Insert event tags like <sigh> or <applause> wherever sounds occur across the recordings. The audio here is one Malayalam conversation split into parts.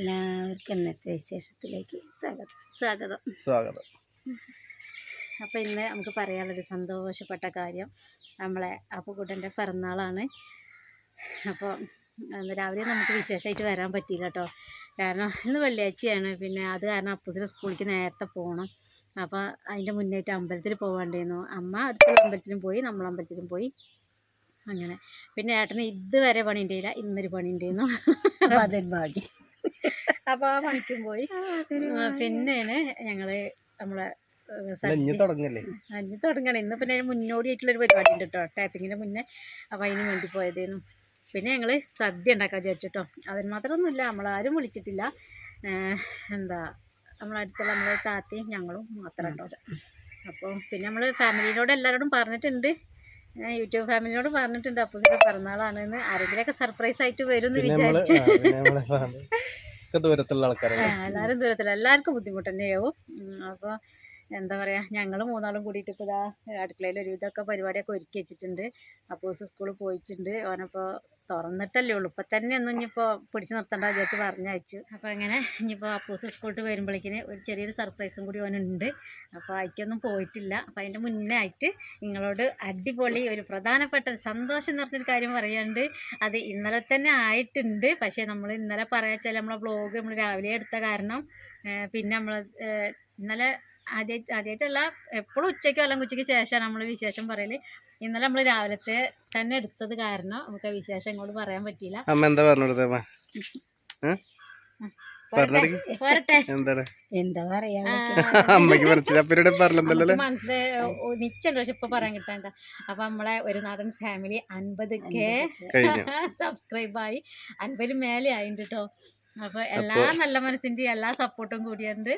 എല്ലാവർക്കും ഇന്നത്തെ വിശേഷത്തിലേക്ക് സ്വാഗതം. സ്വാഗതം. സ്വാഗതം. അപ്പോൾ ഇന്ന് നമുക്ക് പറയാനുള്ളൊരു സന്തോഷപ്പെട്ട കാര്യം നമ്മളെ അപ്പുക്കുട്ടന്റെ പിറന്നാളാണ്. അപ്പോൾ രാവിലെ നമുക്ക് വിശേഷമായിട്ട് വരാൻ പറ്റിയില്ല കേട്ടോ. കാരണം ഇന്ന് വെള്ളിയാഴ്ചയാണ്. പിന്നെ അത് കാരണം അപ്പൂസിന് സ്കൂളിലേക്ക് നേരത്തെ പോകണം അപ്പോൾ അതിന്റെ മുന്നേറ്റ് അമ്പലത്തിൽ പോകേണ്ടിയിരുന്നു അമ്മ അടുത്തുള്ള അമ്പലത്തിലും പോയി നമ്മൾ അമ്പലത്തിലും പോയി. അങ്ങനെ. പിന്നെ ഏട്ടന് ഇതുവരെ പണി ഉണ്ടായില്ല ഇന്നൊരു പണി ഉണ്ടായിരുന്നു. അപ്പോൾ അതൊരു ഭാഗ്യം? അപ്പോൾ ആ പണിക്കും പോയി. പിന്നെ പിന്നെയാണ് ഞങ്ങൾ നമ്മളെ അഞ്ഞു തുടങ്ങണേ. ഇന്ന് പിന്നെ മുന്നോടിയായിട്ടുള്ള ഒരു പരിപാടി ഉണ്ട് കേട്ടോ ടാപ്പിങ്ങിന് മുന്നേ. അപ്പൊ അതിന് വേണ്ടി പോയതേന്നു പിന്നെ ഞങ്ങൾ സദ്യ ഉണ്ടാക്കാൻ വിചാരിച്ചിട്ടോ. അതിന് മാത്രമൊന്നുമില്ല. നമ്മളാരും വിളിച്ചിട്ടില്ല. എന്താ നമ്മളടുത്തുള്ള നമ്മളെ താത്തയും ഞങ്ങളും മാത്രം കേട്ടോ അപ്പോൾ പിന്നെ നമ്മൾ ഫാമിലിയോട് എല്ലാവരോടും പറഞ്ഞിട്ടുണ്ട്. യൂട്യൂബ് ഫാമിലിയോട് പറഞ്ഞിട്ടുണ്ട്. അപ്പോൾ പിറന്നാളാണെന്ന് ആരെങ്കിലുമൊക്കെ സർപ്രൈസ് ആയിട്ട് വരും എന്ന് വിചാരിച്ചു. ഒക്കെ ദൂരത്തുള്ള ആൾക്കാരാണ്. എല്ലാവരും ദൂരത്തില്ല എല്ലാവർക്കും ബുദ്ധിമുട്ട് തന്നെയാവും. അപ്പോൾ എന്താ പറയുക ഞങ്ങൾ മൂന്നാളും കൂടിയിട്ട് ഇപ്പോൾ ഇതാ അടുക്കളയിൽ ഒരുവിധമൊക്കെ പരിപാടിയൊക്കെ ഒരുക്കി വെച്ചിട്ടുണ്ട്. അപ്പോസ് സ്കൂളിൽ പോയിട്ടുണ്ട്. ഓനപ്പോൾ തുറന്നിട്ടല്ലേ ഉള്ളൂ. ഇപ്പം തന്നെ ഒന്നും ഇനിയിപ്പോൾ പിടിച്ചു നിർത്തണ്ട വിചാരിച്ച് പറഞ്ഞയച്ചു. അപ്പോൾ അങ്ങനെ ഇനിയിപ്പോൾ അപ്പൂസ് സ്കൂളിൽ വരുമ്പോഴേക്കിന് ഒരു ചെറിയൊരു സർപ്രൈസും കൂടി ഓനുണ്ട്. അപ്പോൾ അതിക്കൊന്നും പോയിട്ടില്ല. അപ്പോൾ അതിന്റെ മുന്നേ ആയിട്ട് നിങ്ങളോട് അടിപൊളി ഒരു പ്രധാനപ്പെട്ട സന്തോഷം നിറഞ്ഞൊരു കാര്യം പറയാണ്ട് അത് ഇന്നലെ തന്നെ ആയിട്ടുണ്ട്. പക്ഷേ നമ്മൾ ഇന്നലെ പറയാച്ചാൽ നമ്മളെ ബ്ലോഗ് നമ്മൾ രാവിലെ എടുത്ത കാരണം പിന്നെ നമ്മൾ ഇന്നലെ ആദ്യമായിട്ട് ആദ്യമായിട്ടല്ല എപ്പോഴും ഉച്ചയ്ക്കോ അല്ലെങ്കിൽ ഉച്ചയ്ക്ക് ശേഷമാണ് നമ്മൾ വിശേഷം പറയൽ. ഇന്നലെ നമ്മൾ രാവിലത്തെ തന്നെ എടുത്തത് കാരണം നമുക്ക് ആ വിശേഷം ഇങ്ങോട്ട് പറയാൻ പറ്റിയില്ല. അമ്മ എന്താ മനസ്സിലായി നിച്ചുണ്ട്. പക്ഷെ ഇപ്പൊ പറയാൻ കിട്ടാണ്ട അപ്പൊ നമ്മളെ ഒരു നാടൻ ഫാമിലി അൻപത് കെ സബ്സ്ക്രൈബായി <laughs> അൻപതിൽ മേലെ കേട്ടോ അപ്പൊ എല്ലാ നല്ല മനസ്സിന്റെ എല്ലാ സപ്പോർട്ടും കൂടിയുണ്ട്.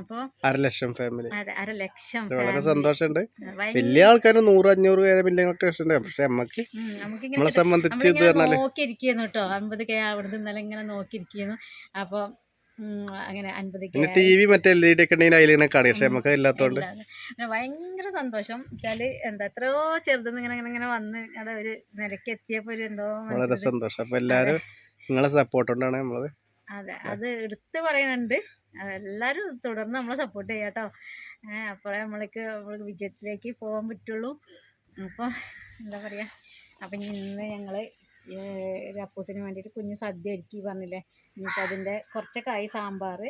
അപ്പൊ അര ലക്ഷം ഫാമിലി അതെ അര ലക്ഷം വളരെ. സന്തോഷമുണ്ട് വലിയ ആൾക്കാർ നൂറ് അഞ്ഞൂറ് പേര് മില്യങ്ങളൊക്കെ ഇഷ്ടമുണ്ട്. പക്ഷെ നമുക്ക് നമ്മളെ. സംബന്ധിച്ച് ഇത് പറഞ്ഞാൽ നോക്കിയിരിക്കുന്നു കേട്ടോ അമ്പത് കെ അവിടുന്ന് ഇന്നലെ ഇങ്ങനെ നോക്കിയിരിക്കുന്നു. അപ്പൊ അങ്ങനെ അൻപത് ടി വി മറ്റേ എൽ ഇ ഡി ഒക്കെ ഉണ്ടെങ്കിൽ അതിലിങ്ങനെ കാണും. പക്ഷെ നമുക്ക് ഇല്ലാത്തോണ്ട് ഇല്ലാതെ. ഭയങ്കര സന്തോഷം. വെച്ചാൽ എന്താ എത്രയോ ചെറുതെന്ന് ഇങ്ങനെ ഇങ്ങനെ വന്ന് അതൊരു ഒരു നിലയ്ക്ക് എത്തിയപ്പോ ഒരു എന്തോ വളരെ സന്തോഷം. അപ്പൊ എല്ലാരും നിങ്ങളെ സപ്പോർട്ട് കൊണ്ടാണ് നമ്മളത്. അതെ അത് എടുത്ത് പറയുന്നുണ്ട് എല്ലാവരും തുടർന്ന് നമ്മളെ സപ്പോർട്ട് ചെയ്യാം കേട്ടോ. ഏഹ് അപ്പോഴേ നമ്മൾക്ക് നമ്മൾക്ക് വിജയത്തിലേക്ക് പോകാൻ പറ്റുള്ളൂ. അപ്പോൾ എന്താ പറയുക അപ്പം ഇന്ന് ഞങ്ങൾ ഒരു അപ്പൂസിന് വേണ്ടിയിട്ട് കുഞ്ഞ് സദ്യ ഒരുക്കി പറഞ്ഞില്ലേ. ഇനിയിപ്പോൾ അതിന്റെ കുറച്ചൊക്കെ ആയി സാമ്പാർ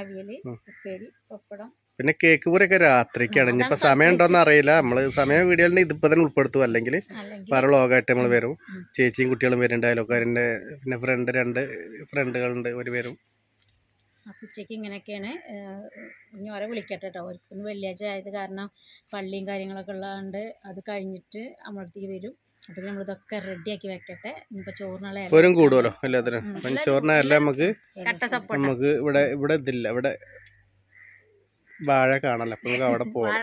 അവിയൽ ഉപ്പേരി പപ്പടം പിന്നെ കേക്ക് മുറിയൊക്കെ രാത്രിക്കാണ്. ഇനിയിപ്പോ അതാണ് സമയം surprise. അറിയില്ല. നമ്മൾ സമയം വീഡിയോ ഇതിപ്പോ തന്നെ ഉൾപ്പെടുത്തും. അല്ലെങ്കിൽ വേറെ ലോകമായിട്ട് നമ്മൾ വരും. ചേച്ചിയും കുട്ടികളും വരുന്നുണ്ട് അയലോക്കാരന്റെ പിന്നെ ഫ്രണ്ട് രണ്ട് ഫ്രണ്ടുകളുണ്ട് ഒരു പേരും അപ്പം ഉച്ചയ്ക്ക് ഇങ്ങനെയൊക്കെയാണ്. ഇനി ഓരെ വിളിക്കട്ടെ കേട്ടോ വെള്ളിയാഴ്ച ആയത് കാരണം പള്ളിയും കാര്യങ്ങളൊക്കെ ഉള്ളതുകൊണ്ട് അത് കഴിഞ്ഞിട്ട് നമ്മളടുത്തേക്ക് വരും. അപ്പം നമ്മളിതൊക്കെ റെഡിയാക്കി വെക്കട്ടെ. ഇനിയിപ്പോൾ ചോറിനുള്ള കൂടുമല്ലോ എല്ലാത്തിനും. ചോറിനായാലും നമുക്ക് നമുക്ക് ഇവിടെ ഇവിടെ ഇതില്ല. ഇവിടെ വാഴ കാണല്ലോ അപ്പൊ നമുക്ക് അവിടെ പോകാം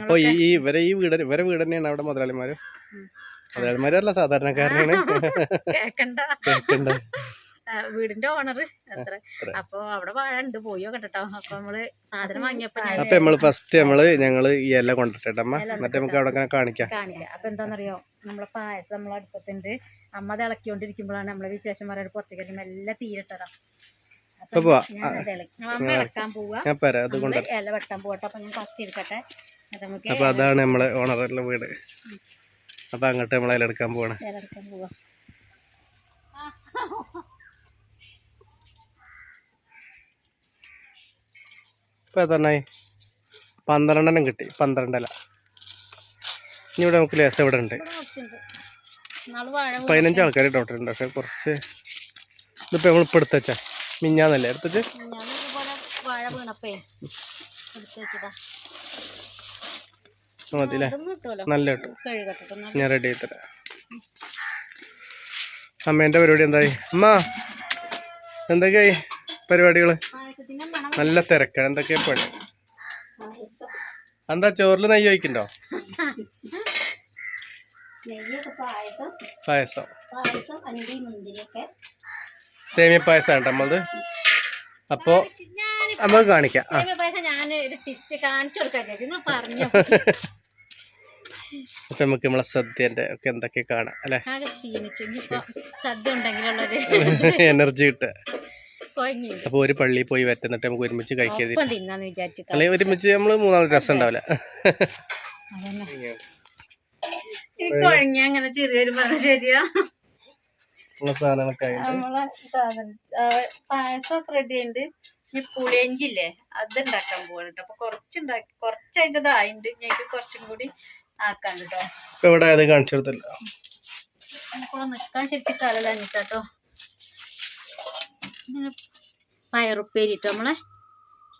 അപ്പൊ ഈ ഇവരെ ഈ വീട് ഇവരെ വീട് തന്നെയാണ് അവിടെ മുതലാളിമാര്. മുതലാളിമാരല്ല സാധാരണക്കാരനാണ്. കേക്കണ്ട. വീടിന്റെ ഓണർ അത്ര. അപ്പൊ അവിടെ വാഴ ഉണ്ട്. പോയോ കേട്ടോ അപ്പൊ നമ്മൾ സാധനം വാങ്ങിയപ്പോ അപ്പൊ നമ്മൾ ഫസ്റ്റ് നമ്മൾ ഞങ്ങൾ ഈ ഇല കൊണ്ടിട്ടേട്ട അമ്മ. എന്നിട്ട് നമുക്ക് അവിടെ കാണിക്കാം. കാണിക്കാം. അപ്പൊ എന്താണെന്നറിയോ നമ്മളെ പായസം നമ്മളെ അടുപ്പത്തുണ്ട് അമ്മ അത് ഇളക്കിക്കൊണ്ടിരിക്കുമ്പോഴാണ് നമ്മളെ വിശേഷം പറയാൻ പുറത്തേക്ക് എല്ലാം തീരട്ടതാ. അപ്പൊ അതാണ് നമ്മളെ ഓണറുള്ള വീട്. അപ്പൊ അങ്ങോട്ട് നമ്മളെ എടുക്കാൻ പോവാണ്. ഇപ്പൊ എത്രണ്ണായി പന്ത്രണ്ടെണ്ണം കിട്ടി പന്ത്രണ്ടല ഇനി ഇവിടെ നമുക്ക് ലേസം ഇവിടെ ഉണ്ട്. പതിനഞ്ച് ആൾക്കാർ ഇട്ടോട്ടുണ്ട് പക്ഷെ കുറച്ച് ഇതിപ്പോ നമ്മൾ ഇപ്പൊ എടുത്തുവച്ചാ മിഞ്ഞാന്നല്ലേ? എടുത്തിട്ട്? വാഴ വീണപ്പേ നല്ല കേട്ടോ. ഞാൻ റെഡി ആയി തരാം. അമ്മേന്റെ പരിപാടി എന്തായി? അമ്മ എന്തൊക്കെയായി പരിപാടികൾ? നല്ല തിരക്കാണ്. എന്തൊക്കെയാ പണി? എന്താ ചോറിൽ നെയ്യ് ഒഴിക്കണ്ടോ? പായസം. സേമിയ പായസം കേട്ടോ നമ്മളത് അപ്പോ നമ്മൾ കാണിക്കാം. ആ. സേമിയ ഞാൻ ഒരു ടിസ്റ്റ് കാണിച്ചു കൊടുക്കാൻ നിങ്ങൾ പറഞ്ഞു. അപ്പൊ നമുക്ക് നമ്മളെ സദ്യന്റെ ഒക്കെ എന്തൊക്കെ കാണാം അല്ലെ? സദ്യ എനർജി കിട്ടുക. അപ്പൊ ഒരു പള്ളിയിൽ പോയി വറ്റുന്നിട്ട് നമുക്ക് ഒരുമിച്ച് കഴിക്കരുത് അല്ലെ ഒരുമിച്ച് നമ്മൾ മൂന്നാൽ രസം ഉണ്ടാവില്ല. അങ്ങനെ ചെറിയൊരു പറഞ്ഞ ശരിയാ. ഉള്ള സാധനങ്ങളൊക്കെ പായസം നമ്മളെ സാധനം. റെഡി ഉണ്ട് ഇനി പുളിയഞ്ചില്ലേ അത് ഉണ്ടാക്കാൻ പോകുന്നുണ്ട് കേട്ടോ അപ്പൊ കുറച്ചുണ്ടാക്കി കുറച്ചായിട്ട് ഇതായിണ്ട് ഞങ്ങൾക്ക് കുറച്ചും കൂടി ആക്കാൻ കേട്ടോ ഇവിടെ അത് കാണിച്ചു കൊടുത്തില്ല. നമുക്കിവിടെ നിൽക്കാൻ ശരിക്കും സ്ഥലം ഇങ്ങനെ പയറുപ്പേരി കേട്ടോ നമ്മളെ?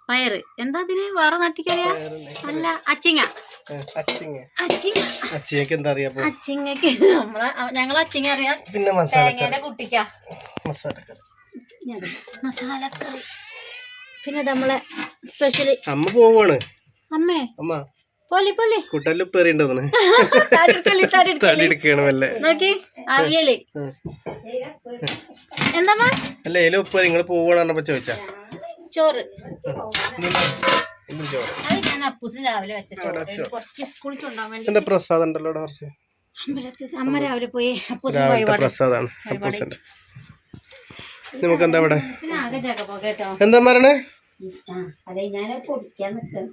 പയറ്. എന്താ അതിന്? വേറെ നാട്ടിക്കറിയാ അല്ല അച്ചിങ്ങ. അച്ചിങ്ങ. അച്ചിങ്ങ. അച്ചിയൊക്കെ എന്താ അറിയാ അച്ചിങ്ങക്ക്. ഞങ്ങൾ അച്ചിങ്ങ അറിയാം. പിന്നെ മസാല കുട്ടിക്ക. മസാലക്കറി. മസാലക്കറി. പിന്നെ നമ്മളെ സ്പെഷ്യൽ അമ്മ പോവാണ്. അമ്മേ. അമ്മ. പൊളി പൊളി. കൂട്ടാലും ഉപ്പേറിണ്ട് തോന്നുന്നു തടി തടിയെടുക്കൽ. എടുക്കണം അല്ലേ നോക്കി. അവിയൽ എന്താ അല്ല ഏലും ഉപ്പേരി നിങ്ങൾ പോവാണ് പറഞ്ഞപ്പോ ചോദിച്ചാ. ചോറ്. അത് ഞാൻ അപ്പൂസിന് രാവിലെ വെച്ച ചോറ്. കുറച്ച് സ്കൂളിൽ കൊണ്ടുപോകാൻ വേണ്ടി എന്താ പ്രസാദം ഉണ്ടല്ലോ കുറച്ച് അമ്പലത്തിൽ അമ്മ രാവിലെ പോയി അപ്പൂസിന് രാവിലത്തെ വഴിപാട്. പ്രസാദാണ് അപ്പൂസന്റെ. നമുക്ക് എന്താ ഇവിടെ? എന്താ മരണേ?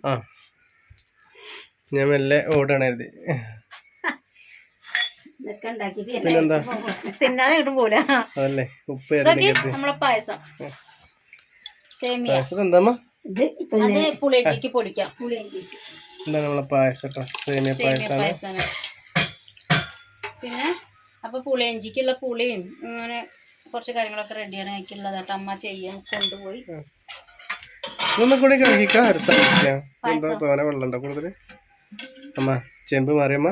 ആ ഞാൻ മെല്ലെ ഓടണ കരുതി. ഇതൊക്കെ ഉണ്ടാക്കിയിട്ട് പിന്നെന്താ? തിന്നാതെ കിട്ടും പോല അതല്ലേ ഉപ്പ് പായസം. പായസം എന്താ ഇത് അത് പൊടിക്കാം. എന്താണ് നമ്മളെ പായസം സേമിയ പായസമാണ് പിന്നെ അപ്പൊ പുളിയഞ്ചിക്കുള്ള പുളിയും അങ്ങനെ കുറച്ച് കാര്യങ്ങളൊക്കെ റെഡിയാണ് എനിക്കുള്ളത് കേട്ടോ. അമ്മ ചെയ്യാൻ കൊണ്ടുപോയി. ഇതൊന്നും കൂടി കഴുകിക്കാം? അരസാം എന്താ തോനെ വെള്ളം ഉണ്ടോ കൂടുതൽ? അമ്മ ചെമ്പ് മാറിയമ്മ.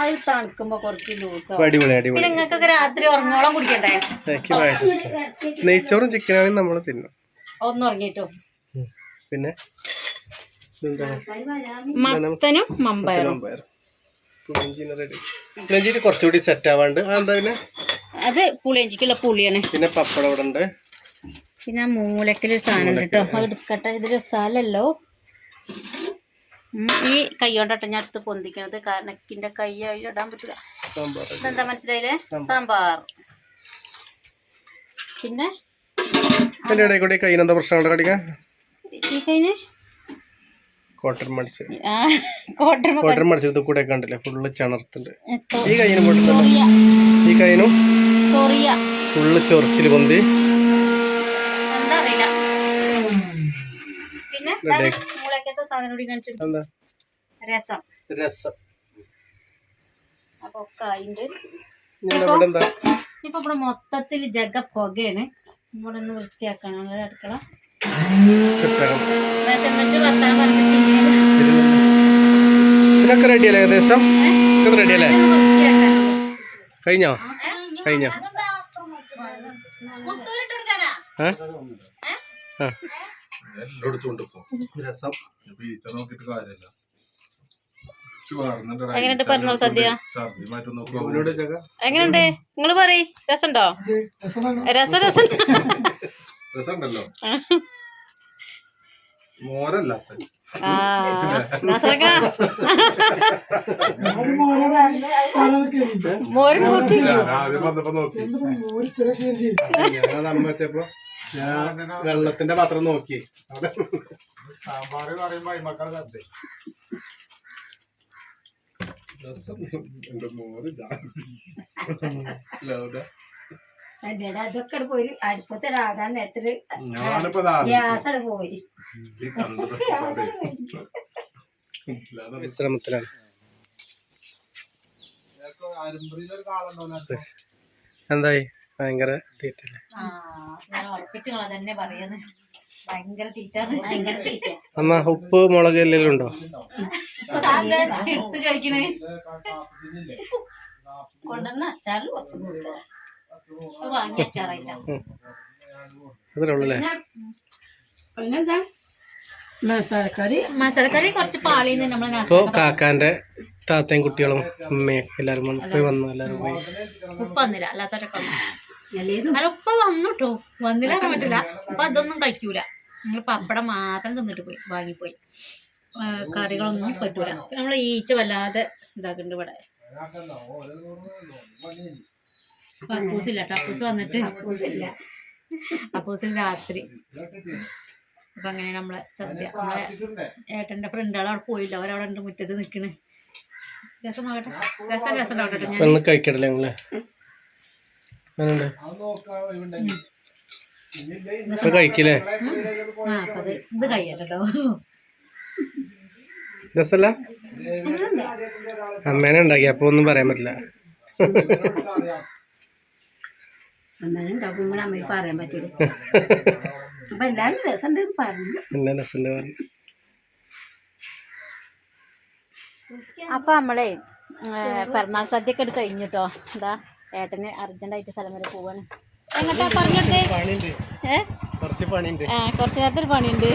അത് തണുക്കുമ്പോ കുറച്ച് നിങ്ങൾക്കൊക്കെ രാത്രി ഉറങ്ങോളം കുടിക്കണ്ടേ. നെയ്ച്ചോറും ചിക്കനാണെങ്കിൽ നമ്മൾ തിന്നും. ഒന്ന് ഉറങ്ങിട്ടോ ഉം. പിന്നെ? മത്തനും മമ്പയറും. പുളിഞ്ചിന് കുറച്ചുകൂടി സെറ്റ് ആവാണ്ട്. അതെന്താ പിന്നെ? അത് പുളിയഞ്ചിക്കുള്ള പുളിയാണ്. പിന്നെ പപ്പടം ഇവിടെ ഉണ്ട്. പിന്നെ മൂലക്കിലൊരു സാധനം ഉണ്ട് കേട്ടോ. അത് എടുക്കട്ടെ. ഇതൊരു സ്ഥലമല്ലോ ഈ കൈ കൊണ്ടട്ടോ. ഞാൻ അടുത്ത് പൊന്തിക്കണത്. കാരണം എക്കിന്റെ കൈ ഇടാൻ പറ്റില്ല എന്താ മനസ്സിലായില്ലേ? സാമ്പാർ. പിന്നെ? അതിന്റെ ഇടയിൽ കൂടി കയ്യിനെന്താ പ്രശ്നം ഉണ്ട് കടിക്കാൻ? കൈന് കോട്ടൺ മടിച്ച്. കോട്ടൺ മടിച്ചത് കൂടെ കണ്ടില്ലേ? ഫുള്ള് ചണർത്തുണ്ട്. ഈ കയ്യിനും പോയിട്ടുണ്ടല്ലോ ഈ കയ്യിനും ഫുള്ള് ചൊറിച്ചിൽ പൊന്തി. രസം. രസം. അപ്പൊ മൊത്തത്തിൽ ജഗ പുകയാണ്. ഇവിടെ ഒന്ന് വൃത്തിയാക്കണം അങ്ങനെ അടുക്കള റെഡിയല്ലേ ഏകദേശം? ഇത് റെഡിയല്ലേ? കഴിഞ്ഞോ? കഴിഞ്ഞോ? ഏ? ആ. ഇപ്പൊ. രസം. നോക്കിയിട്ട് കാര്യമില്ല. എങ്ങനെയുണ്ട് പറഞ്ഞോളൂ സദ്യ? എങ്ങനെയുണ്ട് നിങ്ങൾ പറയ്. രസമുണ്ടോ? രസം രസം. രസമുണ്ടല്ലോ. മോരല്ലാത്ത മോരും കൂട്ടി. വെള്ളത്തിന്റെ പാത്രം നോക്കി. സാമ്പാർ പറയുമ്പോ അയിമക്കൾ സദ്യ രസം എന്റെ മോരില്ല ലൗഡ. അതെടാ അതൊക്കെ പോയി നേരത്തിൽ ഗ്യാസട് പോയി വിശ്രമത്തിലാണ് എന്തായി ഭയങ്കര തീറ്റല്ലേ അമ്മ ഉപ്പ് മുളക് എല്ലാം ഉണ്ടോ എടുത്ത് ചോദിക്കണേ. കൊണ്ടുവന്ന അച്ചാറ് കുറച്ച് കൂടി ഇത് വാങ്ങി അച്ചാറായില്ല. പിന്നെന്താ മസാലക്കറി. മസാലക്കറി കുറച്ച് പാളിന്ന് നമ്മൾ ഇപ്പോ കാക്കാന്റെ താത്തയും കുട്ടികളും അമ്മയും എല്ലാരും പോയി വന്നു എല്ലാരും പോയി. ഉപ്പ വന്നില്ല അല്ലാത്തവരൊക്കെ അല്ല ഉപ്പ. വന്നു കേട്ടോ വന്നില്ല പറയാൻ പറ്റില്ല ഉപ്പ അതൊന്നും കഴിക്കൂല. നിങ്ങൾ പപ്പടം മാത്രം തിന്നിട്ട് പോയി വാങ്ങിപ്പോയി. കറികളൊന്നും പറ്റൂല. നമ്മൾ ഈച്ച വല്ലാതെ ഇതാക്കുന്നുണ്ട് ഇവിടെ. അപ്പൊ അപ്പൂസില്ല കേട്ടോ അപ്പൂസ് വന്നിട്ട്. അപ്പൂസിൽ രാത്രി. അപ്പൊ അങ്ങനെ നമ്മളെ സദ്യ. നമ്മളെ ഏട്ടന്റെ ഫ്രണ്ടുകൾ അവിടെ പോയില്ല. അവരവിടെ ഉണ്ട് മുറ്റത്ത് നിക്കണ്. രസം നോക്കട്ടെ രസം രസം ഉണ്ടാവട്ടെ ഞാൻ കഴിക്കില്ലേ? ആ അപ്പൊ ഇത് കഴിയട്ടെ രസല്ല? അമ്മേനെ ഉണ്ടാക്കി അപ്പൊ ഒന്നും പറയാൻ പറ്റില്ല. ഉണ്ടാക്കുമ്പോൾ പറയാൻ അപ്പൊ എല്ലാരും രസമുണ്ടെന്ന് പറഞ്ഞു. എന്നാ രസമുണ്ട് പറഞ്ഞു. അപ്പൊ നമ്മളെ പിറന്നാൾ സദ്യയൊക്കെ എടുത്ത് കഴിഞ്ഞിട്ടോ? എന്താ ഏട്ടന് അർജന്റായിട്ട് സ്ഥലം വരെ പോവാണ്. എങ്ങോട്ടാ പറഞ്ഞോട്ടെ? കുറച്ച് പണിയുണ്ട്. ആ പണിയുണ്ട്.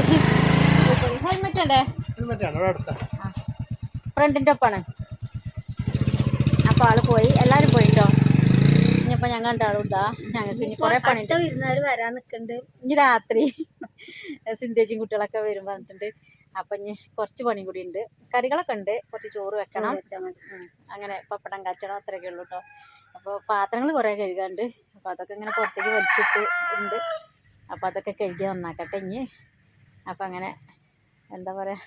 ഹെൽമെറ്റ് ഉണ്ടേ? ഫ്രണ്ടിന്റെ ഒപ്പാണ്. അപ്പോൾ ആൾ പോയി. എല്ലാവരും പോയിട്ടോ ഇനിയിപ്പോൾ ഞങ്ങൾ രണ്ടാളും ഇതാ. ഞങ്ങൾക്ക് ഇനി കുറേ പണി വിരുന്നാര് വരാൻ നിൽക്കുന്നുണ്ട് ഇനി രാത്രി <laughs> സിന്തേച്ചിയും കുട്ടികളൊക്കെ വരും പറഞ്ഞിട്ടുണ്ട്. അപ്പം ഇനി കുറച്ച് പണി കൂടി ഉണ്ട്. കറികളൊക്കെ ഉണ്ട്. കുറച്ച് ചോറ് വെക്കണം. അങ്ങനെ പപ്പടം കച്ചടം അത്രയൊക്കെ ഉള്ളൂ കേട്ടോ അപ്പോൾ പാത്രങ്ങൾ കുറേ കഴുകാണ്ട്. അപ്പോൾ അതൊക്കെ ഇങ്ങനെ പുറത്തേക്ക് വലിച്ചിട്ട് ഉണ്ട് അപ്പോൾ അതൊക്കെ കഴുകി നന്നാക്കട്ടെ ഇനി. അപ്പം അങ്ങനെ എന്താ പറയുക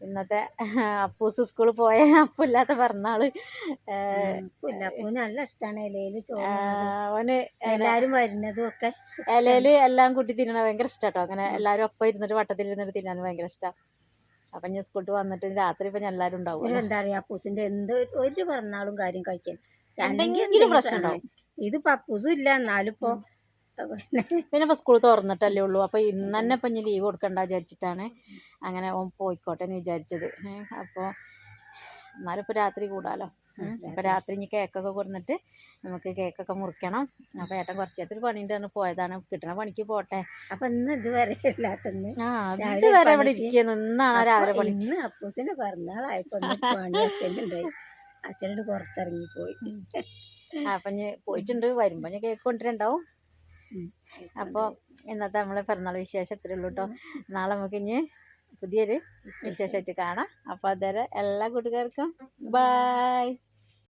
ഇന്നത്തെ അപ്പൂസ് സ്കൂളിൽ പോയ അപ്പില്ലാത്ത പറഞ്ഞാൾ നല്ല ഇഷ്ടമാണ് ഇലയിൽ അവന് എല്ലാരും വരുന്നതും ഒക്കെ ഇലയിൽ എല്ലാം കൂട്ടി തിന്നണ ഭയങ്കര ഇഷ്ടാട്ടോ. അങ്ങനെ എല്ലാരും ഒപ്പം ഇരുന്നിട്ട് വട്ടത്തിൽ ഇരുന്നിട്ട് തിന്നാൻ ഭയങ്കര ഇഷ്ടം. അപ്പൊ ഞാൻ സ്കൂളിൽ വന്നിട്ട് രാത്രി ഇപ്പൊ ഞാൻ എല്ലാരും ഉണ്ടാവും എന്താ പറയാ അപ്പൂസിന്റെ എന്ത് ഒരു പറഞ്ഞാളും കാര്യം കഴിക്കാൻ. എന്തെങ്കിലും പ്രശ്നം ഉണ്ടാവും. ഇത് പപ്പൂസും ഇല്ല എന്നാലും ഇപ്പൊ പിന്നെ ഇപ്പോൾ സ്കൂൾ തുറന്നിട്ടല്ലേ ഉള്ളൂ. അപ്പോൾ ഇന്ന് തന്നെ ഇപ്പം ഇനി ലീവ് കൊടുക്കണ്ട വിചാരിച്ചിട്ടാണ് അങ്ങനെ ഓൻ പോയിക്കോട്ടെ എന്ന് വിചാരിച്ചത്. അപ്പോൾ എന്നാലും ഇപ്പോൾ രാത്രി കൂടാലോ. അപ്പോൾ രാത്രി. ഇനി കേക്കൊക്കെ കൊടുന്നിട്ട് നമുക്ക് കേക്കൊക്കെ മുറിക്കണം. അപ്പോൾ ഏട്ടൻ കുറച്ച് നേരത്തിൽ പണിയുണ്ട് പറഞ്ഞ് പോയതാണ്. കിട്ടണ പണിക്ക് പോട്ടെ. അപ്പൊ ഇന്ന് ഇതുവരെ ഇല്ലാത്തന്ന്. ആ രാവിലെ ഇത് വരെ ഇവിടെ ഇരിക്കുന്നു. ഇന്നാണ് രാവിലെ പണി. ഇന്ന് അപ്പൂസിന്റെ പിറന്നാളായപ്പോ ഒന്ന് പണി അച്ഛനുണ്ടായി അച്ഛനോട് പുറത്തിറങ്ങി പോയി അപ്പം ഞാൻ പോയിട്ടുണ്ട്. വരുമ്പോൾ ഞാൻ കേക്ക് കൊണ്ടുവരണ്ടാവും. അപ്പോൾ ഇന്നത്തെ നമ്മളെ പിറന്നാൾ വിശേഷം ഇത്രയേ ഉള്ളൂ കേട്ടോ നാളെ നമുക്ക് ഇനി പുതിയൊരു വിശേഷമായിട്ട് കാണാം. അപ്പോൾ അതുവരെ എല്ലാ കൂട്ടുകാർക്കും ബായ്